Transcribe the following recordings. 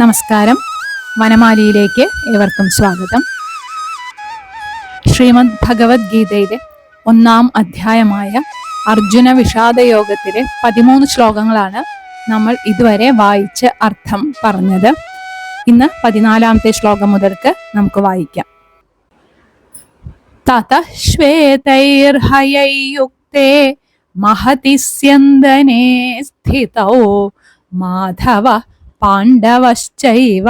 നമസ്കാരം. വനമാലിയിലേക്ക് ഏവർക്കും സ്വാഗതം. ശ്രീമദ് ഭഗവത്ഗീതയിലെ ഒന്നാം അധ്യായമായ അർജുന വിഷാദയോഗത്തിലെ പതിമൂന്ന് ശ്ലോകങ്ങളാണ് നമ്മൾ ഇതുവരെ വായിച്ച് അർത്ഥം പറഞ്ഞത്. ഇന്ന് പതിനാലാമത്തെ ശ്ലോകം മുതൽക്ക് നമുക്ക് വായിക്കാം. തത ശ്വേതൈർഹയയുക്തേ മഹതിസ്യന്തനെ സ്ഥിതോ മാധവ പാണ്ഡവശ്ചൈവ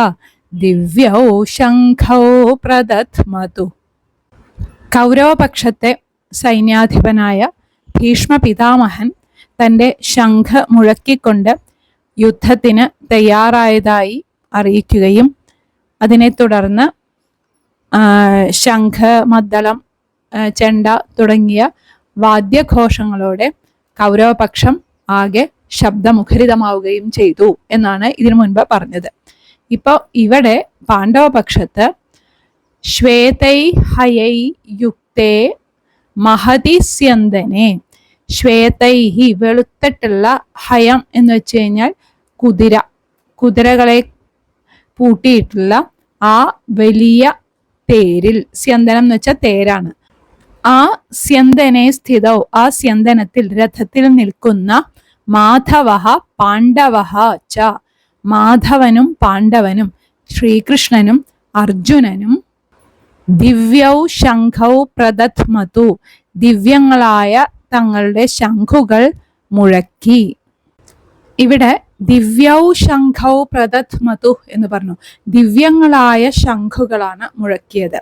ദിവ്യൗ ശംഖൗ പ്രദത്മതു. കൗരവപക്ഷത്തെ സൈന്യാധിപനായ ഭീഷ്മ പിതാമഹൻ തന്റെ ശംഖ മുഴക്കിക്കൊണ്ട് യുദ്ധത്തിന് തയ്യാറായതായി അറിയിക്കുകയും അതിനെ തുടർന്ന് ശംഖ മദ്ദളം ചെണ്ട തുടങ്ങിയ വാദ്യഘോഷങ്ങളോടെ കൗരവപക്ഷം ആകെ ശബ്ദമുഖരിതമാവുകയും ചെയ്തു എന്നാണ് ഇതിനു മുൻപ് പറഞ്ഞത്. ഇപ്പോൾ ഇവിടെ പാണ്ഡവപക്ഷത്ത് ശ്വേതൈ ഹയൈ യുക്തേ മഹതി സ്യന്തനെ. ശ്വേതൈഹി വെളുത്തിട്ടുള്ള ഹയം എന്ന് വെച്ച് കഴിഞ്ഞാൽ കുതിര. കുതിരകളെ പൂട്ടിയിട്ടുള്ള ആ വലിയ തേരിൽ. സ്യന്തനം എന്ന് വെച്ചാൽ തേരാണ്. ആ സ്യന്തനെ സ്ഥിതൗ ആ സ്യന്തനത്തിൽ രഥത്തിൽ നിൽക്കുന്ന മാധവ പാണ്ഡവ ച. മാധവനും പാണ്ഡവനും ശ്രീകൃഷ്ണനും അർജുനനും ദിവ്യൗ ശംഖൗ പ്രദത്മതു ദിവ്യങ്ങളായ തങ്ങളുടെ ശംഖുകൾ മുഴക്കി. ഇവിടെ ദിവ്യൗ ശംഖൗ പ്രദത്മതു എന്ന് പറഞ്ഞു. ദിവ്യങ്ങളായ ശംഖുകളാണ് മുഴക്കിയത്.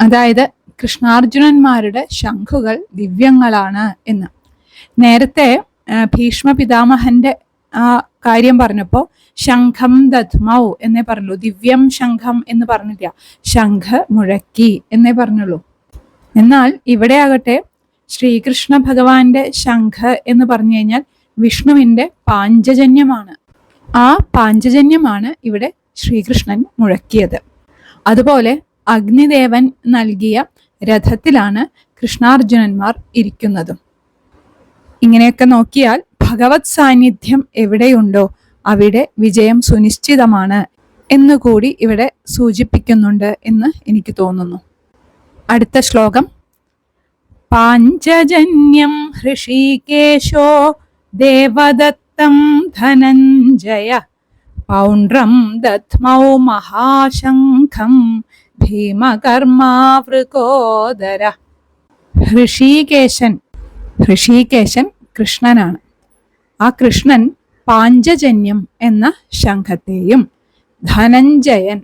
അതായത് കൃഷ്ണാർജുനന്മാരുടെ ശംഖുകൾ ദിവ്യങ്ങളാണ് എന്ന്. നേരത്തെ ഭീഷ്മ പിതാമഹന്റെ ആ കാര്യം പറഞ്ഞപ്പോൾ ശംഖം ദത്മൗ എന്നേ പറഞ്ഞുള്ളൂ. ദിവ്യം ശംഖം എന്ന് പറഞ്ഞില്ല. ശംഖ മുഴക്കി എന്നേ പറഞ്ഞുള്ളൂ. എന്നാൽ ഇവിടെ ആകട്ടെ ശ്രീകൃഷ്ണ ഭഗവാന്റെ ശംഖ എന്ന് പറഞ്ഞു കഴിഞ്ഞാൽ വിഷ്ണുവിന്റെ പാഞ്ചജന്യമാണ്. ആ പാഞ്ചജന്യമാണ് ഇവിടെ ശ്രീകൃഷ്ണൻ മുഴക്കിയത്. അതുപോലെ അഗ്നിദേവൻ നൽകിയ രഥത്തിലാണ് കൃഷ്ണാർജുനന്മാർ ഇരിക്കുന്നതും. ഇങ്ങനെയൊക്കെ നോക്കിയാൽ ഭഗവത് സാന്നിധ്യം എവിടെയുണ്ടോ അവിടെ വിജയം സുനിശ്ചിതമാണ് എന്നുകൂടി ഇവിടെ സൂചിപ്പിക്കുന്നുണ്ട് എന്ന് എനിക്ക് തോന്നുന്നു. അടുത്ത ശ്ലോകം. പാഞ്ചജന്യം ഹൃഷികേശോ ദേവദത്തം ധനഞ്ജയ പൗണ്ട്രം ദത്മൗ മഹാശംഖം ഭീമകർമാവൃകോദര ഋഷീകേശൻ ഋഷീകേശൻ കൃഷ്ണനാണ്. ആ കൃഷ്ണൻ പാഞ്ചജന്യം എന്ന ശംഖത്തെയും ധനഞ്ജയൻ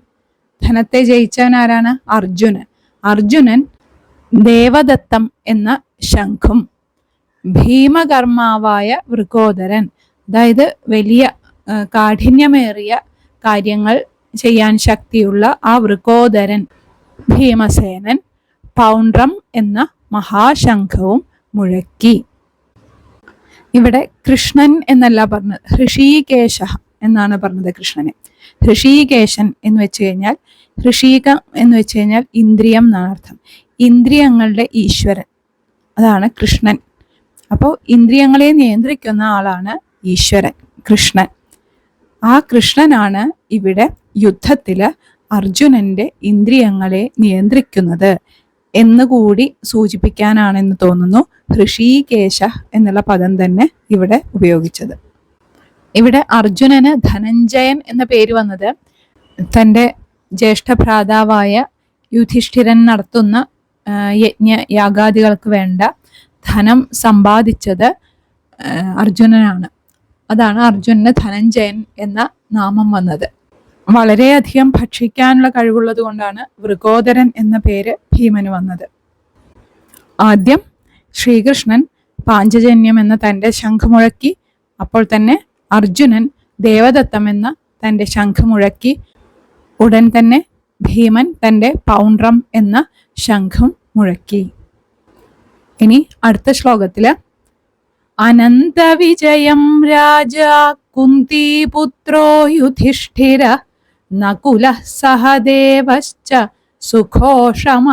ധനത്തെ ജയിച്ചവൻ ആരാണ്? അർജുനൻ. അർജുനൻ ദേവദത്തം എന്ന ശംഖും ഭീമകർമാവായ വൃകോദരൻ. അതായത് വലിയ കാഠിന്യമേറിയ കാര്യങ്ങൾ ചെയ്യാൻ ശക്തിയുള്ള ആ വൃകോദരൻ ഭീമസേനൻ പൗണ്ട്രം എന്ന മഹാശംഖവും മുഴക്കി. ഇവിടെ കൃഷ്ണൻ എന്നല്ല പറഞ്ഞത് ഹൃഷീകേശ എന്നാണ് പറഞ്ഞത് കൃഷ്ണനെ. ഹൃഷീകേശൻ എന്ന് വെച്ച് കഴിഞ്ഞാൽ ഹൃഷീകം എന്ന് വെച്ച് കഴിഞ്ഞാൽ ഇന്ദ്രിയം എന്നാണ് അർത്ഥം. ഇന്ദ്രിയങ്ങളുടെ ഈശ്വരൻ അതാണ് കൃഷ്ണൻ. അപ്പോൾ ഇന്ദ്രിയങ്ങളെ നിയന്ത്രിക്കുന്ന ആളാണ് ഈശ്വരൻ കൃഷ്ണൻ. ആ കൃഷ്ണനാണ് ഇവിടെ യുദ്ധത്തിൽ അർജുനന്റെ ഇന്ദ്രിയങ്ങളെ നിയന്ത്രിക്കുന്നത് എന്നുകൂടി സൂചിപ്പിക്കാനാണെന്ന് തോന്നുന്നു ഋഷികേശ എന്നുള്ള പദം തന്നെ ഇവിടെ ഉപയോഗിച്ചത്. ഇവിടെ അർജുനന് ധനഞ്ജയൻ എന്ന പേര് വന്നത് തന്റെ ജ്യേഷ്ഠഭ്രാതാവായ യുധിഷ്ഠിരൻ നടത്തുന്ന യജ്ഞ യാഗാദികൾക്ക് വേണ്ട ധനം സമ്പാദിച്ചത് അർജുനനാണ്. അതാണ് അർജുനന് ധനഞ്ജയൻ എന്ന നാമം വന്നത്. വളരെയധികം ഭക്ഷിക്കാനുള്ള കഴിവുള്ളത് കൊണ്ടാണ് വൃഗോദരൻ എന്ന പേര് ഭീമന് വന്നത്. ആദ്യം ശ്രീകൃഷ്ണൻ പാഞ്ചജന്യം എന്ന തന്റെ ശംഖുമുഴക്കി അപ്പോൾ തന്നെ അർജുനൻ ദേവദത്തം എന്ന തന്റെ ശംഖുമുഴക്കി ഉടൻ തന്നെ ഭീമൻ തന്റെ പൗണ്ട്രം എന്ന ശംഖം മുഴക്കി. ഇനി അടുത്ത ശ്ലോകത്തിൽ അനന്തവിജയം രാജ കുന്തിപുത്രോ യുധിഷ്ഠിര നകുല സഹദേവശ്ച സുഘോഷമണിപുഷ്പകൗ.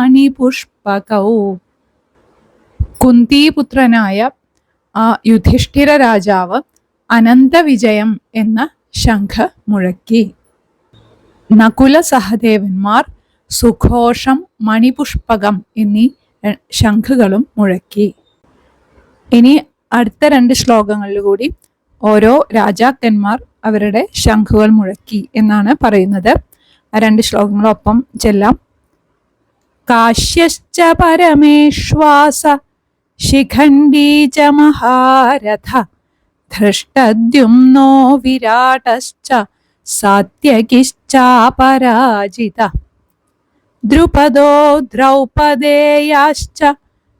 കുന്തിപുത്രനായ ആ യുധിഷ്ഠിര രാജാവ് അനന്തവിജയം എന്ന ശംഖ മുഴക്കി. നകുല സഹദേവന്മാർ സുഘോഷം മണിപുഷ്പകം എന്നീ ശംഖുകളും മുഴക്കി. ഇനി അടുത്ത രണ്ട് ശ്ലോകങ്ങളിൽ കൂടി ഓരോ രാജാക്കന്മാർ അവരുടെ ശംഖുകൾ മുഴക്കി എന്നാണ് പറയുന്നത്. ആ രണ്ട് ശ്ലോകങ്ങളൊപ്പം ചെല്ലാം. കാശ്യശ്ച പരമേശ്വാസ ശിഖണ്ഡീ ച മഹാരഥ ധൃഷ്ടദ്യുംനോ വിരാടശ്ച സാത്യകിശ്ചാപരാജിത ദ്രുപദോ ദ്രൗപദേയാശ്ച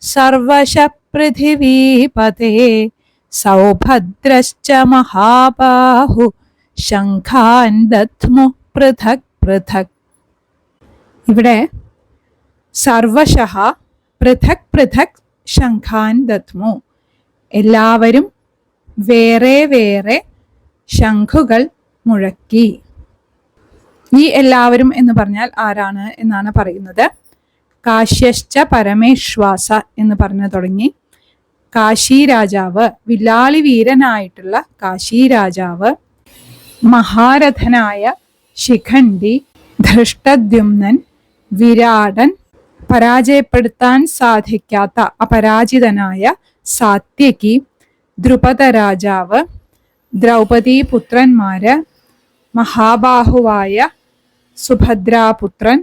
സർവശ പൃഥിവീപതേ സൗഭദ്രശ്ച മഹാബാഹു ശംഖാൻ ദത്മു പൃഥക് പൃഥക് ഇവിടെ സർവശ പൃഥക് പൃഥക് ശംഖാൻ ദത്മു എല്ലാവരും വേറെ വേറെ ശംഖുകൾ മുഴക്കി. ഈ എല്ലാവരും എന്ന് പറഞ്ഞാൽ ആരാണ് എന്നാണ് പറയുന്നത്? കാശ്യശ്ച പരമേശ്വാസ എന്ന് പറഞ്ഞു തുടങ്ങി. കാശി രാജാവ് വില്ലാളി വീരനായിട്ടുള്ള കാശി രാജാവ് മഹാരഥനായ ശിഖണ്ഡി ധൃഷ്ടദ്യുമ്നൻ വിരാടൻ പരാജയപ്പെടുത്താൻ സാധിക്കാത്ത അപരാജിതനായ സാത്യകി ദ്രുപദ രാജാവ് ദ്രൗപദി പുത്രന്മാര് മഹാബാഹുവായ സുഭദ്രാപുത്രൻ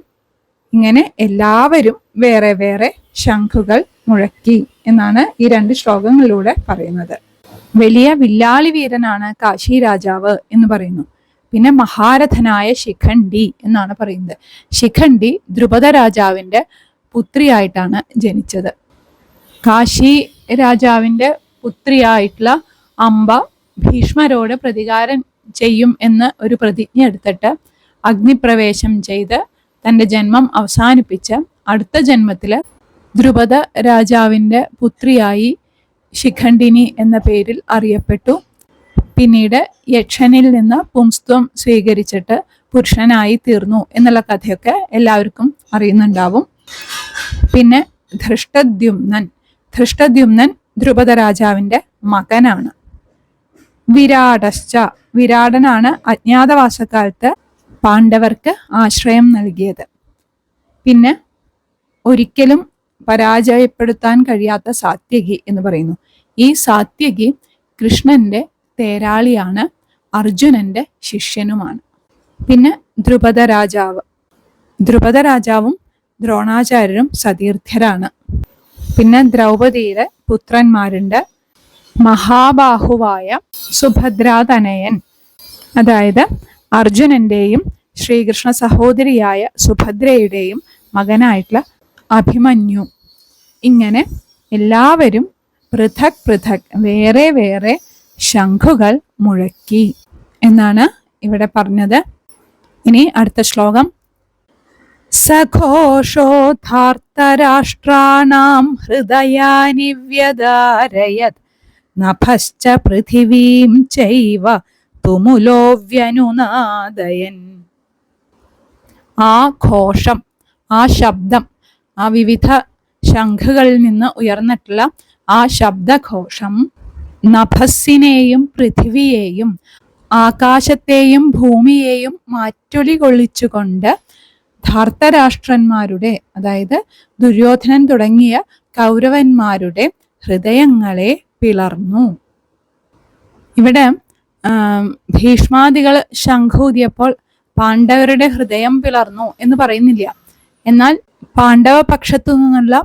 ഇങ്ങനെ എല്ലാവരും വേറെ വേറെ ശംഖുകൾ മുഴക്കി. എന്നാണ് ഈ രണ്ട് ശ്ലോകങ്ങളിലൂടെ പറയുന്നത്. വലിയ വില്ലാളി വീരനാണ് കാശി രാജാവ് എന്ന് പറയുന്നു. പിന്നെ മഹാരഥനായ ശിഖണ്ഡി എന്നാണ് പറയുന്നത്. ശിഖണ്ഡി ദ്രുപദ രാജാവിന്റെ പുത്രിയായിട്ടാണ് ജനിച്ചത്. കാശി രാജാവിന്റെ പുത്രിയായിട്ടുള്ള അംബ ഭീഷ്മരോട് പ്രതികാരം ചെയ്യും എന്ന് ഒരു പ്രതിജ്ഞ എടുത്തിട്ട് അഗ്നിപ്രവേശം ചെയ്ത് തന്റെ ജന്മം അവസാനിപ്പിച്ച് അടുത്ത ജന്മത്തിൽ ദ്രുപദ രാജാവിന്റെ പുത്രിയായി ശിഖണ്ഡിനി എന്ന പേരിൽ അറിയപ്പെട്ടു. പിന്നീട് യക്ഷനിൽ നിന്ന് പുംസ്ത്വം സ്വീകരിച്ചിട്ട് പുരുഷനായി തീർന്നു എന്നുള്ള കഥയൊക്കെ എല്ലാവർക്കും അറിയുന്നുണ്ടാവും. പിന്നെ ധൃഷ്ടദ്യുമ്നൻ. ധൃഷ്ടദ്യുമ്നൻ ധ്രുപദ രാജാവിന്റെ മകനാണ്. വിരാടശ്ച. വിരാടനാണ് അജ്ഞാതവാസക്കാലത്ത് പാണ്ഡവർക്ക് ആശ്രയം നൽകിയത്. പിന്നെ ഒരിക്കലും പരാജയപ്പെടുത്താൻ കഴിയാത്ത സാത്യകി എന്ന് പറയുന്നു. ഈ സാത്യകി കൃഷ്ണന്റെ തേരാളിയാണ് അർജുനന്റെ ശിഷ്യനുമാണ്. പിന്നെ ദ്രുപദ രാജാവ്. ദ്രുപദ രാജാവും ദ്രോണാചാര്യരും സതീർത്ഥ്യരാണ് പിന്നെ ദ്രൗപദിയുടെ പുത്രന്മാരുണ്ട്. മഹാബാഹുവായ സുഭദ്രാതനയൻ അതായത് അർജുനന്റെയും ശ്രീകൃഷ്ണ സഹോദരിയായ സുഭദ്രയുടെയും മകനായിട്ടുള്ള അഭിമന്യു. ഇങ്ങനെ എല്ലാവരും പൃഥക് പൃഥക് വേറെ വേറെ ശംഖുകൾ മുഴക്കി എന്നാണ് ഇവിടെ പറഞ്ഞത്. ഇനി അടുത്ത ശ്ലോകം. സഘോഷോധാർത്തരാഷ്ട്രാണാം ഹൃദയാനി വ്യദാരയത് നഭശ്ച പൃഥിവീം ചൈവ തുമുലോവ്യനുനാദയൻ. ആ ഘോഷം ആ ശബ്ദം ആ വിവിധ ശംഖുകളിൽ നിന്ന് ഉയർന്നിട്ടുള്ള ആ ശബ്ദഘോഷം നഭസ്സിനെയും പൃഥിവിയെയും ആകാശത്തെയും ഭൂമിയെയും മാറ്റൊലി കൊള്ളിച്ചുകൊണ്ട് ധാർത്തരാഷ്ട്രന്മാരുടെ അതായത് ദുര്യോധനൻ തുടങ്ങിയ കൗരവന്മാരുടെ ഹൃദയങ്ങളെ പിളർന്നു. ഇവിടെ ഭീഷ്മാദികൾ ശംഖൂതിയപ്പോൾ പാണ്ഡവരുടെ ഹൃദയം പിളർന്നു എന്ന് പറയുന്നില്ല. എന്നാൽ പാണ്ഡവ പക്ഷത്തു നിന്നുള്ള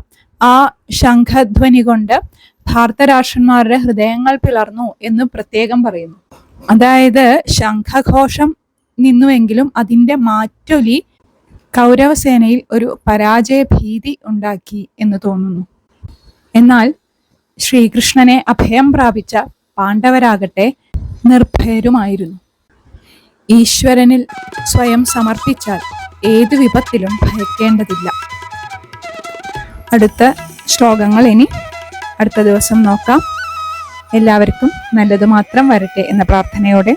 ആ ശംഖധ്വനി കൊണ്ട് ധാർത്തരാഷ്ട്രന്മാരുടെ ഹൃദയങ്ങൾ പിളർന്നു എന്ന് പ്രത്യേകം പറയുന്നു. അതായത് ശംഖഘോഷം നിന്നുവെങ്കിലും അതിന്റെ മാറ്റൊലി കൗരവസേനയിൽ ഒരു പരാജയ ഭീതി ഉണ്ടാക്കി എന്ന് തോന്നുന്നു. എന്നാൽ ശ്രീകൃഷ്ണനെ അഭയം പ്രാപിച്ച പാണ്ഡവരാകട്ടെ നിർഭയരുമായിരുന്നു. ഈശ്വരനിൽ സ്വയം സമർപ്പിച്ചാൽ ഏതു വിപത്തിലും ഭയക്കേണ്ടതില്ല. അടുത്ത ശ്ലോകങ്ങൾ ഇനി അടുത്ത ദിവസം നോക്കാം. എല്ലാവർക്കും നല്ലത് മാത്രം വരട്ടെ എന്ന പ്രാർത്ഥനയോടെ